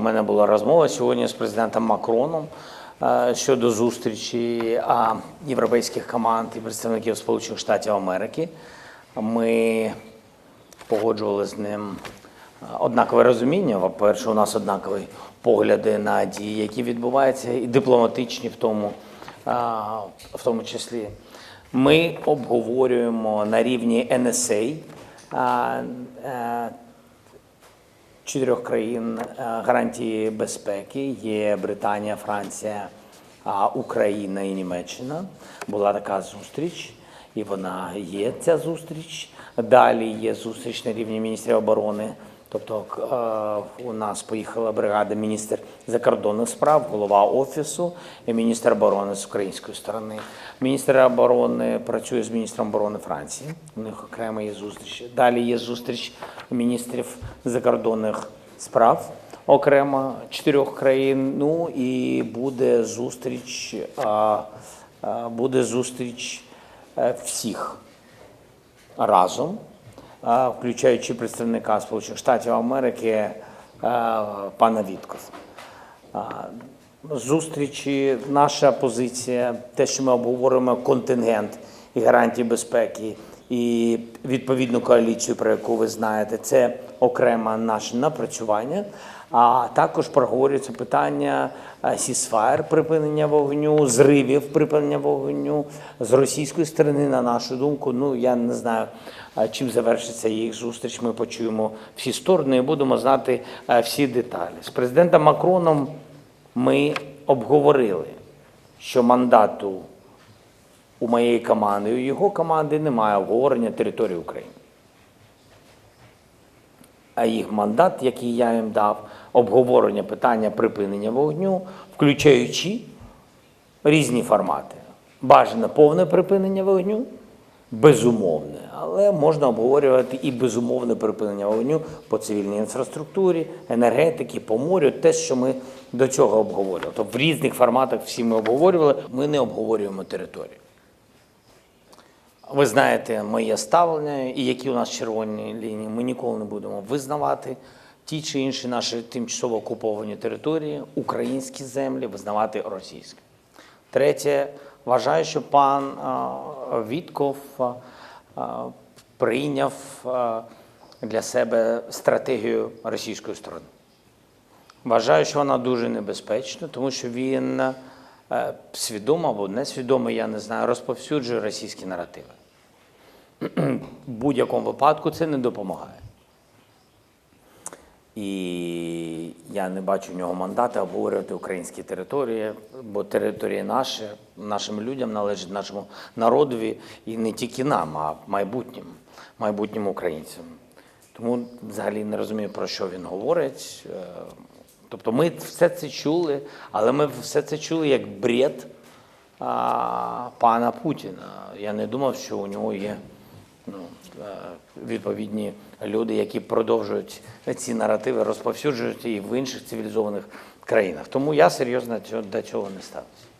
У мене була розмова сьогодні з президентом Макроном е, щодо зустрічі європейських команд і представників Сполучених Штатів Америки. Ми погоджували з ним е, однакове розуміння. По-перше, у нас однакові погляди на дії, які відбуваються, і дипломатичні в тому, е, в тому числі. Ми обговорюємо на рівні NSA чотирьох країн е, гарантії безпеки є Британія, Франція, Україна і Німеччина. Була така зустріч, і вона є ця зустріч. Далі є зустріч на рівні міністрів оборони. Тобто е, у нас поїхала бригада міністр закордонних справ, голова офісу і міністр оборони з української сторони. Міністр оборони працює з міністром оборони Франції. У них окремо є зустріч. Далі є зустріч міністрів закордонних справ окремо чотирьох країн. Ну і буде зустріч, а, а, буде зустріч е, всіх разом, включаючи представника Сполучених Штатів Америки пана Вітков. Зустрічі, наша позиція, те, що ми обговоримо контингент і гарантії безпеки, і відповідну коаліцію, про яку ви знаєте, це окреме наше напрацювання. А також проговорюється питання сісфаєр припинення вогню, зривів припинення вогню з російської сторони, на нашу думку. Ну я не знаю, чим завершиться їх зустріч. Ми почуємо всі сторони і будемо знати всі деталі. З президентом Макроном ми обговорили, що мандату у моєї команди, у його команди немає обговорення території України. А їх мандат, який я їм дав, обговорення питання припинення вогню, включаючи різні формати. Бажане повне припинення вогню, безумовне, але можна обговорювати і безумовне припинення вогню по цивільній інфраструктурі, енергетики, по морю, те, що ми до цього обговорювали. Тобто в різних форматах всі ми обговорювали, ми не обговорюємо територію. Ви знаєте моє ставлення і які у нас червоні лінії. Ми ніколи не будемо визнавати ті чи інші наші тимчасово окуповані території, українські землі, визнавати російські. Третє, вважаю, що пан Вітков прийняв для себе стратегію російської сторони. Вважаю, що вона дуже небезпечна, тому що він свідомо або несвідомо, я не знаю, розповсюджує російські наративи. В будь-якому випадку це не допомагає. І я не бачу в нього мандата обговорювати українські території, бо території наші, нашим людям належать нашому народові і не тільки нам, а майбутнім, майбутнім українцям. Тому взагалі не розумію, про що він говорить. Тобто ми все це чули, але ми все це чули як бред а, пана Путіна. Я не думав, що у нього є ну, е, відповідні люди, які продовжують ці наративи, розповсюджують і в інших цивілізованих країнах. Тому я серйозно до цього не ставлюся.